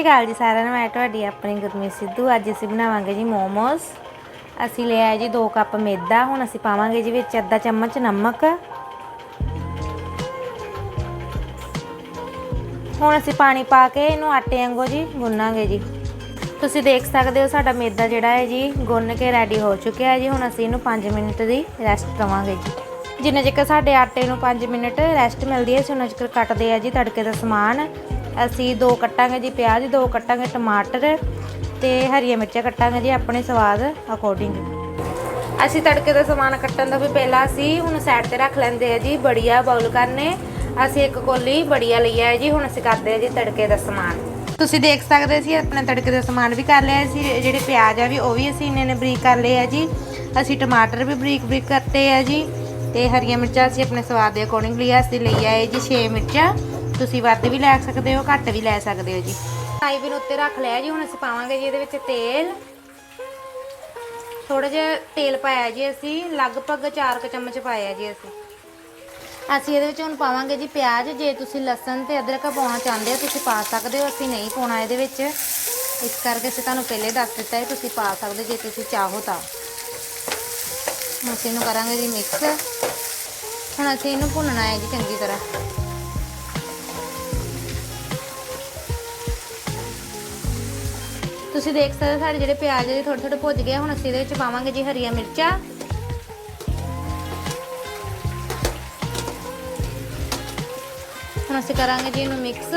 ਸ਼੍ਰੀ ਅਕਾਲ ਜੀ ਸਾਰਿਆਂ ਨੂੰ, ਮੈਂ ਤੁਹਾਡੀ ਆਪਣੀ ਗੁਰਮੀਤ ਸਿੱਧੂ। ਅੱਜ ਅਸੀਂ ਬਣਾਵਾਂਗੇ ਜੀ ਮੋਮੋਸ। ਅਸੀਂ ਲਿਆ ਜੀ 2 ਕੱਪ ਮੈਦਾ, ਹੁਣ ਅਸੀਂ ਪਾਵਾਂਗੇ ਜੀ ਵਿੱਚ ਅੱਧਾ ਚਮਚ ਨਮਕ। ਹੁਣ ਅਸੀਂ ਪਾਣੀ ਪਾ ਕੇ ਇਹਨੂੰ ਆਟੇ ਵਾਂਗੂ ਜੀ ਗੁੰਨਾਂਗੇ ਜੀ। ਤੁਸੀਂ ਦੇਖ ਸਕਦੇ ਹੋ ਸਾਡਾ ਮੈਦਾ ਜਿਹੜਾ ਹੈ ਜੀ ਗੁੰਨ ਕੇ ਰੈਡੀ ਹੋ ਚੁੱਕਿਆ ਹੈ ਜੀ। ਹੁਣ ਅਸੀਂ ਇਹਨੂੰ 5 ਮਿੰਟ ਦੀ ਰੈਸਟ ਦਵਾਂਗੇ ਜੀ। ਜਿੰਨੇ ਚਿਰ ਸਾਡੇ ਆਟੇ ਨੂੰ 5 ਮਿੰਟ ਰੈਸਟ ਮਿਲਦੀ ਹੈ, ਅਸੀਂ ਉਹਨਾਂ ਚਿਰ ਕੱਟਦੇ ਆ ਜੀ ਤੜਕੇ ਦਾ ਸਮਾਨ। ਅਸੀਂ ਦੋ ਕੱਟਾਂਗੇ ਜੀ ਪਿਆਜ਼, ਦੋ ਕੱਟਾਂਗੇ ਟਮਾਟਰ ਤੇ ਹਰੀਆਂ ਮਿਰਚਾਂ ਕੱਟਾਂਗੇ ਜੀ ਆਪਣੇ ਸਵਾਦ ਅਕੋਰਡਿੰਗ ਅਸੀਂ ਤੜਕੇ ਦਾ ਸਮਾਨ ਕੱਟਣ ਦਾ ਵੀ ਪਹਿਲਾਂ ਅਸੀਂ ਹੁਣ ਸਾਈਡ ਤੇ ਰੱਖ ਲੈਂਦੇ ਆ ਜੀ, ਬੜੀਆ ਬਾਉਲ ਕਰਨੇ। ਅਸੀਂ ਇੱਕ ਕੋਲੀ ਬੜੀਆ ਲਈ ਆਏ ਜੀ, ਹੁਣ ਅਸੀਂ ਕਰਦੇ ਆ ਜੀ ਤੜਕੇ ਦਾ ਸਮਾਨ। ਤੁਸੀਂ ਦੇਖ ਸਕਦੇ ਸੀ, ਆਪਣੇ ਤੜਕੇ ਦਾ ਸਮਾਨ ਵੀ ਕਰ ਲਿਆ ਸੀ, ਜਿਹੜੇ ਪਿਆਜ਼ ਆ ਵੀ ਉਹ ਵੀ ਅਸੀਂ ਇੰਨੇ ਨੇ ਬਰੀਕ ਕਰ ਲਏ ਆ ਜੀ। ਅਸੀਂ ਟਮਾਟਰ ਵੀ ਬਰੀਕ ਬਰੀਕ ਕਰਤੇ ਆ ਜੀ ਤੇ ਹਰੀਆਂ ਮਿਰਚਾਂ ਅਸੀਂ ਆਪਣੇ ਸਵਾਦ ਦੇ ਅਕੋਰਡਿੰਗਲੀ ਅਸੀਂ ਲਈ ਆਏ ਜੀ 6 ਮਿਰਚਾਂ। ਤੁਸੀਂ ਵੱਧ ਵੀ ਲੈ ਸਕਦੇ ਹੋ, ਘੱਟ ਵੀ ਲੈ ਸਕਦੇ ਹੋ ਜੀ। ਫਰਾਈ ਵੀ ਉੱਤੇ ਰੱਖ ਲਿਆ ਜੀ, ਹੁਣ ਅਸੀਂ ਪਾਵਾਂਗੇ ਜੀ ਇਹਦੇ ਵਿੱਚ ਤੇਲ। ਥੋੜਾ ਜਿਹਾ ਤੇਲ ਪਾਇਆ ਜੀ ਅਸੀਂ, ਲਗਭਗ 4 ਚਮਚ ਪਾਇਆ ਜੀ ਅਸੀਂ। ਅਸੀਂ ਇਹਦੇ ਵਿੱਚ ਹੁਣ ਪਾਵਾਂਗੇ ਜੀ ਪਿਆਜ਼, ਜੇ ਤੁਸੀਂ ਲਸਣ ਤੇ ਅਦਰਕ ਪਾਉਣਾ ਚਾਹੁੰਦੇ ਹੋ, ਤੁਸੀਂ ਪਾ ਸਕਦੇ ਹੋ, ਅਸੀਂ ਨਹੀਂ ਪਾਉਣਾ ਇਹਦੇ ਵਿੱਚ। ਇਸ ਕਰਕੇ ਅਸੀਂ ਤੁਹਾਨੂੰ ਪਹਿਲੇ ਦੱਸ ਦਿੱਤਾ ਹੈ, ਤੁਸੀਂ ਪਾ ਸਕਦੇ ਜੇ ਤੁਸੀਂ ਚਾਹੋ ਤਾਂ। ਹੁਣ ਅਸੀਂ ਇਹਨੂੰ ਕਰਾਂਗੇ ਜੀ ਮਿਕਸ ਹੁਣ ਅਸੀਂ ਇਹਨੂੰ ਭੁੰਨਣਾ ਹੈ ਜੀ ਚੰਗੀ ਤਰ੍ਹਾਂ। ਤੁਸੀਂ ਦੇਖ ਸਕਦੇ ਹੋ ਸਾਡੇ ਜਿਹੜੇ ਪਿਆਜ਼ ਜਿਹੜੇ ਥੋੜੇ ਥੋੜੇ ਭੁੱਜ ਗਏ ਹੁਣ ਅਸੀਂ ਇਹਦੇ ਵਿੱਚ ਪਾਵਾਂਗੇ ਜੀ ਹਰੀਆਂ ਮਿਰਚਾਂ। ਹੁਣ ਅਸੀਂ ਕਰਾਂਗੇ ਜੀ ਇਹਨੂੰ ਮਿਕਸ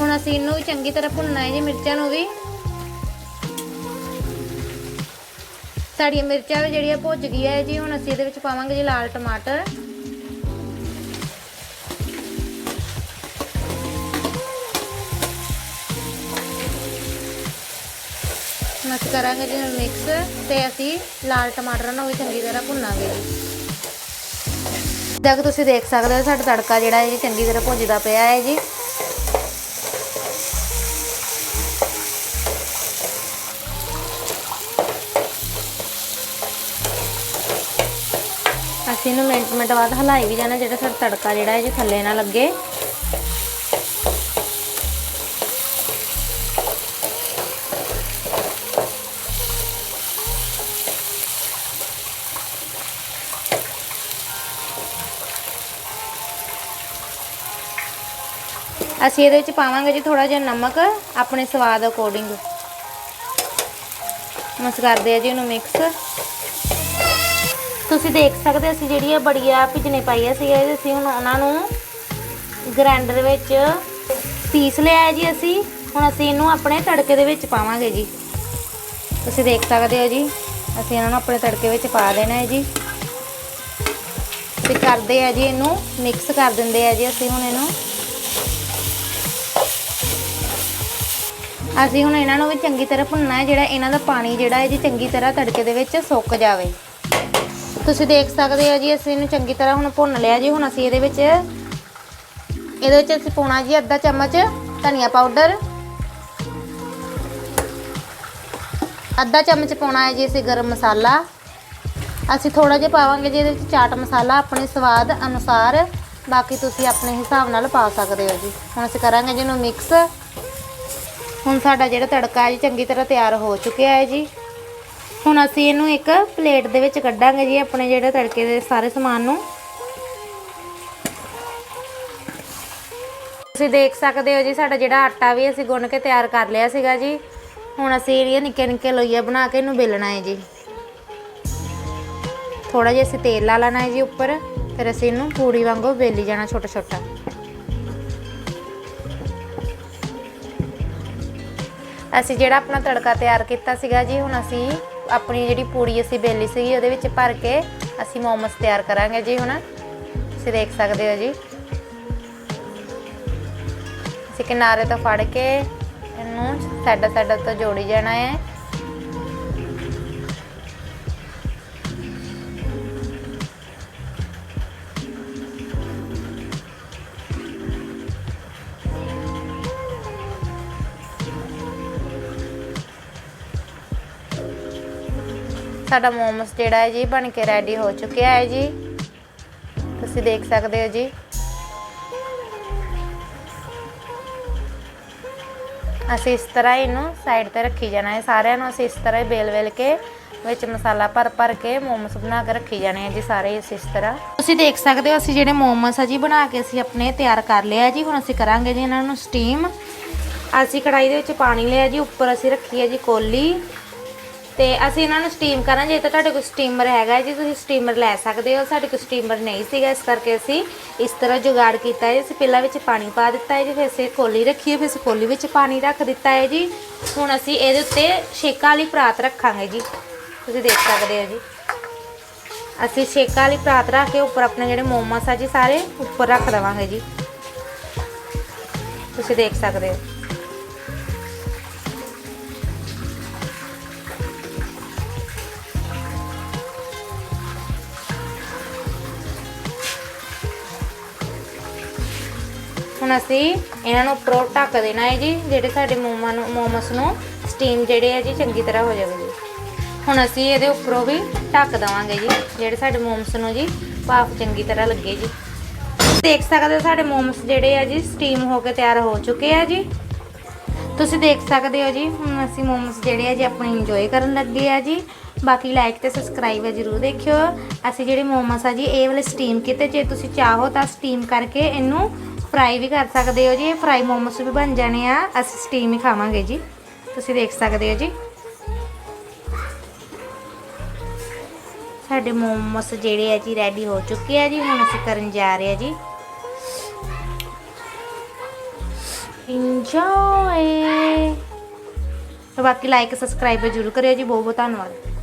ਹੁਣ ਅਸੀਂ ਇਹਨੂੰ ਚੰਗੀ ਤਰ੍ਹਾਂ ਭੁੰਨਣਾ ਹੈ ਜੀ ਮਿਰਚਾਂ ਨੂੰ ਵੀ। ਸਾਡੀਆਂ ਮਿਰਚਾਂ ਵੀ ਜਿਹੜੀਆਂ ਭੁੱਜ ਗਈਆਂ ਹੈ ਜੀ, ਹੁਣ ਅਸੀਂ ਇਹਦੇ ਵਿੱਚ ਪਾਵਾਂਗੇ ਜੀ ਲਾਲ ਟਮਾਟਰ। ਹੁਣ ਕਰਾਂਗੇ ਜੀ ਮਿਕਸ ਤੇ ਅਸੀਂ ਲਾਲ ਟਮਾਟਰ ਨੂੰ ਵੀ ਚੰਗੀ ਤਰ੍ਹਾਂ ਭੁੰਨਾਂਗੇ ਜਿੱਦਾਂ ਕਿ ਤੁਸੀਂ ਦੇਖ ਸਕਦੇ ਹੋ ਸਾਡਾ ਤੜਕਾ ਜਿਹੜਾ ਹੈ ਜੀ ਚੰਗੀ ਤਰ੍ਹਾਂ ਭੁੱਜਦਾ ਪਿਆ ਹੈ ਜੀ। ਅਸੀਂ ਇਹਨੂੰ ਮਿੰਟ ਮਿੰਟ ਬਾਅਦ ਹਲਾਈ ਵੀ ਜਾਣਾ ਜਿਹੜਾ ਸਾਡਾ ਤੜਕਾ ਜਿਹੜਾ ਹੈ ਜੀ ਥੱਲੇ ਨਾ ਲੱਗੇ। ਅਸੀਂ ਇਹਦੇ ਵਿੱਚ ਪਾਵਾਂਗੇ ਜੀ ਥੋੜਾ ਜਿਹਾ ਨਮਕ, ਆਪਣੇ ਸਵਾਦ ਅਕੋਰਡਿੰਗ ਮਸ ਕਰਦੇ ਆ ਜੀ ਇਹਨੂੰ ਮਿਕਸ ਤੁਸੀਂ ਦੇਖ ਸਕਦੇ ਅਸੀਂ ਜਿਹੜੀ ਇਹ ਬੜੀਆ ਭਿਜਨੇ ਪਾਈਆ ਸੀ ਇਹ ਅਸੀਂ ਹੁਣ ਉਹਨਾਂ ਨੂੰ ਗ੍ਰਾਈਂਡਰ ਵਿੱਚ ਪੀਸ ਲਿਆ ਜੀ ਅਸੀਂ। ਹੁਣ ਅਸੀਂ ਇਹਨੂੰ ਆਪਣੇ ਤੜਕੇ ਦੇ ਵਿੱਚ ਪਾਵਾਂਗੇ ਜੀ। ਤੁਸੀਂ ਦੇਖ ਸਕਦੇ ਹੋ ਜੀ, ਅਸੀਂ ਇਹਨਾਂ ਨੂੰ ਆਪਣੇ ਤੜਕੇ ਵਿੱਚ ਪਾ ਦੇਣਾ ਹੈ ਜੀ। ਤੇ ਕਰਦੇ ਆ ਜੀ ਇਹਨੂੰ ਮਿਕਸ ਕਰ ਦਿੰਦੇ ਆ ਜੀ ਅਸੀਂ ਹੁਣ ਇਹਨੂੰ। ਅਸੀਂ ਹੁਣ ਇਹਨਾਂ ਨੂੰ ਵੀ ਚੰਗੀ ਤਰ੍ਹਾਂ ਭੁੰਨਣਾ ਹੈ, ਜਿਹੜਾ ਇਹਨਾਂ ਦਾ ਪਾਣੀ ਜਿਹੜਾ ਹੈ ਜੀ ਚੰਗੀ ਤਰ੍ਹਾਂ ਤੜਕੇ ਦੇ ਵਿੱਚ ਸੁੱਕ ਜਾਵੇ। ਤੁਸੀਂ ਦੇਖ ਸਕਦੇ ਹੋ ਜੀ, ਅਸੀਂ ਇਹਨੂੰ ਚੰਗੀ ਤਰ੍ਹਾਂ ਹੁਣ ਭੁੰਨ ਲਿਆ ਜੀ। ਹੁਣ ਅਸੀਂ ਇਹਦੇ ਵਿੱਚ ਇਹਦੇ ਵਿੱਚ ਅਸੀਂ ਪਾਉਣਾ ਜੀ ਅੱਧਾ ਚਮਚ ਧਨੀਆ ਪਾਊਡਰ। ਅੱਧਾ ਚਮਚ ਪਾਉਣਾ ਹੈ ਜੀ ਅਸੀਂ ਗਰਮ ਮਸਾਲਾ। ਅਸੀਂ ਥੋੜਾ ਜਿਹਾ ਪਾਵਾਂਗੇ ਜੀ ਇਹਦੇ ਵਿੱਚ ਚਾਟ ਮਸਾਲਾ ਆਪਣੇ ਸਵਾਦ ਅਨੁਸਾਰ। ਬਾਕੀ ਤੁਸੀਂ ਆਪਣੇ ਹਿਸਾਬ ਨਾਲ ਪਾ ਸਕਦੇ ਹੋ ਜੀ। ਹੁਣ ਅਸੀਂ ਕਰਾਂਗੇ ਜੀ ਇਹਨੂੰ ਮਿਕਸ। ਹੁਣ ਸਾਡਾ ਜਿਹੜਾ ਤੜਕਾ ਹੈ ਜੀ ਚੰਗੀ ਤਰ੍ਹਾਂ ਤਿਆਰ ਹੋ ਚੁੱਕਿਆ ਹੈ ਜੀ। ਹੁਣ ਅਸੀਂ ਇਹਨੂੰ ਇੱਕ ਪਲੇਟ ਦੇ ਵਿੱਚ ਕੱਢਾਂਗੇ ਜੀ ਆਪਣੇ ਜਿਹੜੇ ਤੜਕੇ ਦੇ ਸਾਰੇ ਸਮਾਨ ਨੂੰ। ਤੁਸੀਂ ਦੇਖ ਸਕਦੇ ਹੋ ਜੀ ਸਾਡਾ ਜਿਹੜਾ ਆਟਾ ਵੀ ਅਸੀਂ ਗੁੰਨ ਕੇ ਤਿਆਰ ਕਰ ਲਿਆ ਸੀਗਾ ਜੀ। ਹੁਣ ਅਸੀਂ ਇਹਦੀਆਂ ਨਿੱਕੇ ਨਿੱਕੇ ਲੋਈਆ ਬਣਾ ਕੇ ਇਹਨੂੰ ਬੇਲਣਾ ਹੈ ਜੀ। ਥੋੜਾ ਜਿਹਾ ਅਸੀਂ ਤੇਲ ਲਾ ਲੈਣਾ ਹੈ ਜੀ ਉੱਪਰ, ਫਿਰ ਅਸੀਂ ਇਹਨੂੰ ਪੂੜੀ ਵਾਂਗੂ ਬੇਲੀ ਜਾਣਾ ਛੋਟਾ ਛੋਟਾ ਅਸੀਂ ਜਿਹੜਾ ਆਪਣਾ ਤੜਕਾ ਤਿਆਰ ਕੀਤਾ ਸੀਗਾ ਜੀ, ਹੁਣ ਅਸੀਂ ਆਪਣੀ ਜਿਹੜੀ ਪੂੜੀ ਅਸੀਂ ਬੇਲੀ ਸੀਗੀ, ਉਹਦੇ ਵਿੱਚ ਭਰ ਕੇ ਅਸੀਂ ਮੋਮਸ ਤਿਆਰ ਕਰਾਂਗੇ ਜੀ ਹੁਣ। ਤੁਸੀਂ ਦੇਖ ਸਕਦੇ ਹੋ ਜੀ। ਅਸੀਂ ਕਿਨਾਰੇ ਤੋਂ ਫੜ ਕੇ ਇਹਨੂੰ ਸਾਡਾ ਸਾਡਾ ਤੋਂ ਜੋੜੀ ਜਾਣਾ ਹੈ। ਸਾਡਾ ਮੋਮਸ ਜਿਹੜਾ ਹੈ ਜੀ ਬਣ ਕੇ ਰੈਡੀ ਹੋ ਚੁੱਕਿਆ ਹੈ ਜੀ। ਤੁਸੀਂ ਦੇਖ ਸਕਦੇ ਹੋ ਜੀ। ਅਸੀਂ ਇਸ ਤਰ੍ਹਾਂ ਇਹਨੂੰ ਸਾਈਡ ਤੇ ਰੱਖੀ ਜਾਣਾ ਹੈ। ਸਾਰਿਆਂ ਨੂੰ ਅਸੀਂ ਇਸ ਤਰ੍ਹਾਂ ਹੀ ਬੇਲ-ਬੇਲ ਕੇ ਵਿੱਚ ਮਸਾਲਾ ਭਰ ਭਰ ਕੇ ਮੋਮਸ ਬਣਾ ਕੇ ਰੱਖੀ ਜਾਣੇ ਆ ਜੀ ਸਾਰੇ ਇਸ ਇਸ ਤਰ੍ਹਾਂ। ਤੁਸੀਂ ਦੇਖ ਸਕਦੇ ਹੋ, ਅਸੀਂ ਜਿਹੜੇ ਮੋਮਸ ਆ ਜੀ ਬਣਾ ਕੇ ਅਸੀਂ ਆਪਣੇ ਤਿਆਰ ਕਰ ਲਿਆ ਜੀ। ਹੁਣ ਅਸੀਂ ਕਰਾਂਗੇ ਜੀ ਇਹਨਾਂ ਨੂੰ ਸਟੀਮ ਅਸੀਂ ਕੜਾਈ ਦੇ ਵਿੱਚ ਪਾਣੀ ਲਿਆ ਜੀ। ਉੱਪਰ ਅਸੀਂ ਰੱਖੀ ਹੈ ਜੀ ਕੋਲੀ। ਤੇ ਅਸੀਂ ਇਹਨਾਂ ਨੂੰ ਸਟੀਮ ਕਰਾਂ ਜੇ ਤਾਂ ਤੁਹਾਡੇ ਕੋਲ ਸਟੀਮਰ ਹੈਗਾ ਜੀ, ਤੁਸੀਂ ਸਟੀਮਰ ਲੈ ਸਕਦੇ ਹੋ। ਸਾਡੇ ਕੋਲ ਸਟੀਮਰ ਨਹੀਂ ਸੀਗਾ, ਇਸ ਕਰਕੇ ਅਸੀਂ ਇਸ ਤਰ੍ਹਾਂ ਜੁਗਾੜ ਕੀਤਾ ਹੈ। ਅਸੀਂ ਪਹਿਲਾਂ ਵਿੱਚ ਪਾਣੀ ਪਾ ਦਿੱਤਾ ਹੈ ਜੀ, ਫਿਰ ਅਸੀਂ ਕੋਲੀ ਰੱਖੀ ਹੈ ਫਿਰ ਅਸੀਂ ਕੋਲੀ ਵਿੱਚ ਪਾਣੀ ਰੱਖ ਦਿੱਤਾ ਹੈ ਜੀ। ਹੁਣ ਅਸੀਂ ਇਹਦੇ ਉੱਤੇ ਛੇਕਾਂ ਵਾਲੀ ਪਰਾਤ ਰੱਖਾਂਗੇ ਜੀ। ਤੁਸੀਂ ਦੇਖ ਸਕਦੇ ਹੋ ਜੀ। ਅਸੀਂ ਛੇਕਾਂ ਵਾਲੀ ਪਰਾਤ ਰੱਖ ਕੇ ਉੱਪਰ ਆਪਣੇ ਜਿਹੜੇ ਮੋਮਸ ਆ ਜੀ, ਸਾਰੇ ਉੱਪਰ ਰੱਖ ਦੇਵਾਂਗੇ ਜੀ। ਤੁਸੀਂ ਦੇਖ ਸਕਦੇ ਹੋ। ਹੁਣ ਅਸੀਂ ਇਹਨਾਂ ਨੂੰ ਉੱਪਰੋਂ ਢੱਕ ਦੇਣਾ ਹੈ ਜੀ, ਜਿਹੜੇ ਸਾਡੇ ਮੋਮਾ ਨੂੰ ਮੋਮਸ ਨੂੰ ਸਟੀਮ ਜਿਹੜੇ ਆ ਜੀ, ਚੰਗੀ ਤਰ੍ਹਾਂ ਹੋ ਜਾਵੇ ਜੀ। ਹੁਣ ਅਸੀਂ ਇਹਦੇ ਉੱਪਰੋਂ ਵੀ ਢੱਕ ਦੇਵਾਂਗੇ ਜੀ, ਜਿਹੜੇ ਸਾਡੇ ਮੋਮਸ ਨੂੰ ਜੀ, ਭਾਫ ਚੰਗੀ ਤਰ੍ਹਾਂ ਲੱਗੇ ਜੀ। ਦੇਖ ਸਕਦੇ ਹੋ ਸਾਡੇ ਮੋਮਸ ਜਿਹੜੇ ਆ ਜੀ ਸਟੀਮ ਹੋ ਕੇ ਤਿਆਰ ਹੋ ਚੁੱਕੇ ਆ ਜੀ। ਤੁਸੀਂ ਦੇਖ ਸਕਦੇ ਹੋ ਜੀ, ਹੁਣ ਅਸੀਂ ਮੋਮਸ ਜਿਹੜੇ ਆ ਜੀ, ਆਪਣੇ ਇੰਜੋਏ ਕਰਨ ਲੱਗੇ ਆ ਜੀ। ਬਾਕੀ ਲਾਈਕ ਤੇ ਸਬਸਕ੍ਰਾਈਬ ਜ਼ਰੂਰ ਦੇਖਿਓ। ਅਸੀਂ ਜਿਹੜੇ ਮੋਮਸ ਆ ਜੀ, ਇਹ ਵਾਲੇ ਸਟੀਮ ਕੀਤੇ, ਜੇ ਤੁਸੀਂ ਚਾਹੋ ਤਾਂ ਸਟੀਮ ਕਰਕੇ ਇਹਨੂੰ ਫਰਾਈ ਵੀ ਕਰ ਸਕਦੇ ਹੋ ਜੀ ਫਰਾਈ ਮੋਮੋਸ ਵੀ ਬਣ ਜਾਣੇ ਆ। ਅਸੀਂ ਸਟੀਮ ਹੀ ਖਾਵਾਂਗੇ ਜੀ। ਤੁਸੀਂ ਦੇਖ ਸਕਦੇ ਹੋ ਜੀ। ਸਾਡੇ ਮੋਮੋਸ ਜਿਹੜੇ ਆ ਜੀ ਰੈਡੀ ਹੋ ਚੁੱਕੇ ਆ ਜੀ। ਹੁਣ ਅਸੀਂ ਕਰਨ ਜਾ ਰਹੇ ਆ ਜੀ। ਇੰਜੋਏ ਬਾਕੀ ਲਾਈਕ ਸਬਸਕ੍ਰਾਈਬ ਜ਼ਰੂਰ ਕਰਿਓ ਜੀ। ਬਹੁਤ ਬਹੁਤ ਧੰਨਵਾਦ।